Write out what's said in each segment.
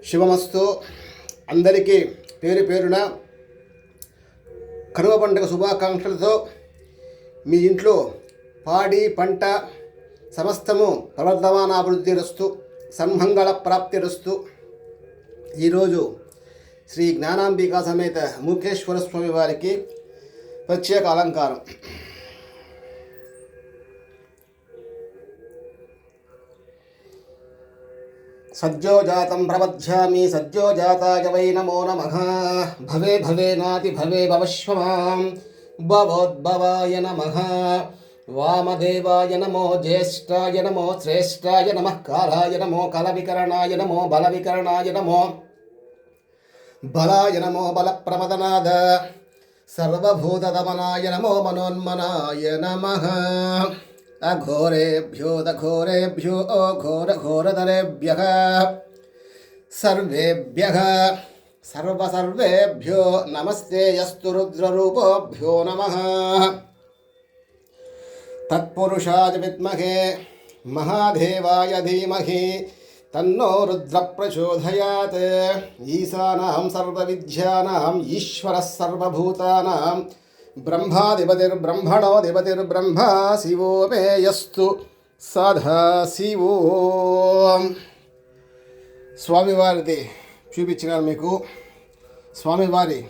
శివమస్తు అందరికీ పేరు పేరున కనుమ పండుగ శుభాకాంక్షలతో మీ ఇంట్లో పాడి పంట సమస్తము ప్రవర్ధమానాభివృద్ధి రస్తు సన్మంగళ ప్రాప్తి రస్తు. ఈరోజు శ్రీ జ్ఞానాంబికా సమేత ముఖేశ్వర స్వామి వారికి ప్రత్యేక అలంకారం. సద్యోజాతం ప్రవధ్యామి సద్యోజాతాయ వై నమో నమ. భవే భవే నాతి భవే భవశ్వమాం. భవోద్భవాయ నమ. వామదేవాయ నమో జ్యేష్ఠాయ నమో శ్రేష్టాయ నమ. కాలాయ నమో కలవికరణాయ నమో బలవికరణాయ నమో. బలాయ నమో బలప్రమదనాద సర్వభూతదమనాయ నమో మనోన్మనాయ నమ. अघोरेभ्योदघोरेभ्यो अघोरघोरतरेभ्यः सर्वेभ्यः सर्वसर्वेभ्यो नमस्ते यस्तु रुद्ररूपोभ्यो नमः तत्पुरुषाय विद्महे महादेवाय धीमहि तन्नो रुद्रप्रचोदयात् ईशानां सर्वविद्यानाम् ईश्वरः सर्वभूतानां బ్రహ్మాధిపతిర్బ్రహ్మణో దిపతిర్బ్రహ్మ శివోమేయస్తు సదా సదాశివో స్వామివారిది చూపించినారు మీకు. స్వామివారి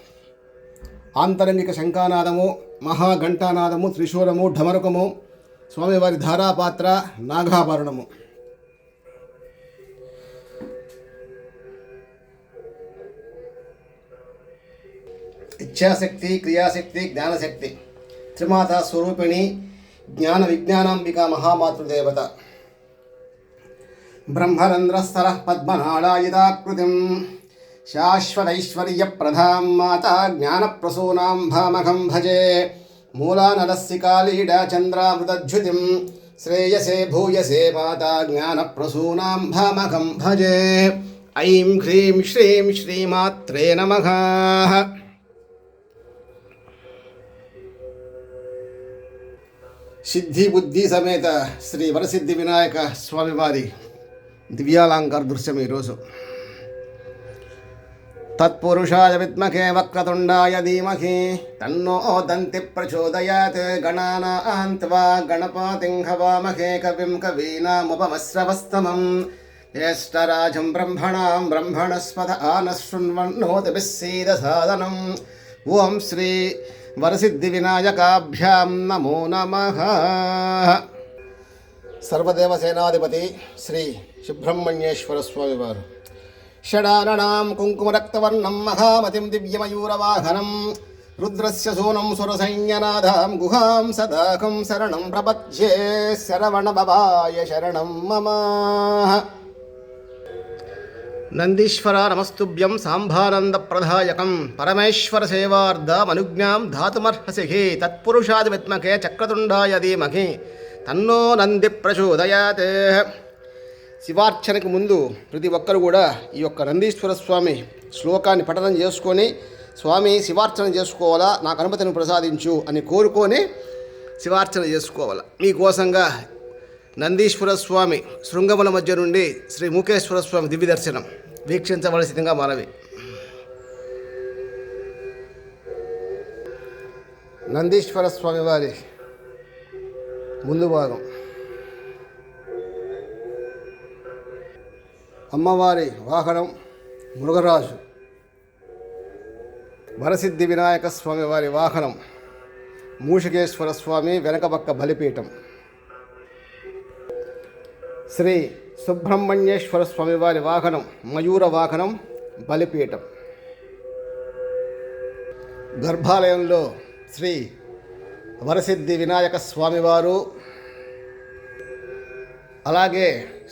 ఆంతరంగిక శంఖానాదము మహాఘంటానాదము త్రిశూలము ఢమరుకము స్వామివారి ధారాపాత్ర నాగాభరణము. ఇచ్ఛాశక్తి క్రియాశక్తి జ్ఞానశక్తి. త్రిమాత స్వరూపిణి జ్ఞాన విజ్ఞానాంబిక మహామాతృదేవత. బ్రహ్మరంధ్రస్థర పద్మనాళాయుధాకృతిం శాశ్వతైశ్వర్యప్రధాం మాతా జ్ఞానప్రసూనాం భామఘం భజే. మూలానలస్సి కాళీడా చంద్రామృతజ్యుతిం శ్రేయసే భూయసే మాతా జ్ఞానప్రసూనాం భామఘం భజే. ఐం హ్రీం శ్రీం శ్రీమాత్రే నమః. సిద్ధి బుద్ధి సమేత శ్రీ వరసిద్ధి వినాయక స్వామివారి దివ్యాలంకార దృశ్యం ఈరోజు. తత్పురుషాయ విద్మకే వక్రతుండాయ ధీమహి తన్నో దంతి ప్రచోదయాత్ గణానాంత్వా గణపాతిం హవామహే కవిం కవీనాముపమశ్రవస్తమం జ్యేష్టరాజం బ్రహ్మణాం బ్రహ్మణస్పద ఆనశృణ్వన్నోతిభిస్సీద సాధనం ఓం శ్రీ వరసిద్ధి వినాయకాభ్యాం నమో నమ. సర్వదేవ సేనాధిపతి శ్రీ సుబ్రహ్మణ్యేశ్వర స్వామి వారు. షడాననాం కుంకుమరక్తవర్ణం మహామతిం దివ్యమయూరవాహనం రుద్రస్య సూనం సురసైన్యనాథాం గుహాం సదాకం శరణం ప్రపద్యే శరవణభవాయ శరణం మమ. నందీశ్వర నమస్తుభ్యం సాంబానందప్రదాయకం పరమేశ్వర సేవార్ధమనుజ్ఞాం ధాతుమర్హసి తత్పురుషాది విత్మకే చక్రతుండాయ ధీమహి తన్నో నంది ప్రచోదయాత్ శివార్చనకు ముందు ప్రతి ఒక్కరు కూడా ఈ యొక్క నందీశ్వర స్వామి శ్లోకాన్ని పఠనం చేసుకొని స్వామి శివార్చన చేసుకోవాలా? నాకు అనుమతిని ప్రసాదించు అని కోరుకొని శివార్చన చేసుకోవాలా. మీకోసంగా నందీశ్వర స్వామి శృంగముల మధ్య నుండి శ్రీ ముఖేశ్వర స్వామి దివ్య దర్శనం. వీక్షించవలసిందిగా మనవి. నందీశ్వర స్వామి వారి ముందు భాగం. అమ్మవారి వాహనం మృగరాజు వరసిద్ధి వినాయక స్వామి వారి వాహనం మూషికేశ్వర స్వామి వెనకపక్క బలిపీఠం. శ్రీ సుబ్రహ్మణ్యేశ్వర స్వామి వారి వాహనం మయూర వాహనం బలిపీఠం. గర్భాలయంలో శ్రీ వరసిద్ధి వినాయక స్వామివారు అలాగే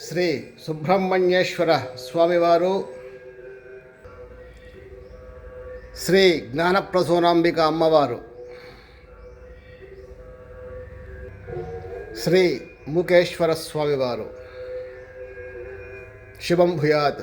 శ్రీ సుబ్రహ్మణ్యేశ్వర స్వామివారు శ్రీ జ్ఞానప్రసూనాంబిక అమ్మవారు శ్రీ ముఖేశ్వర స్వామివారు शिवम भूयात।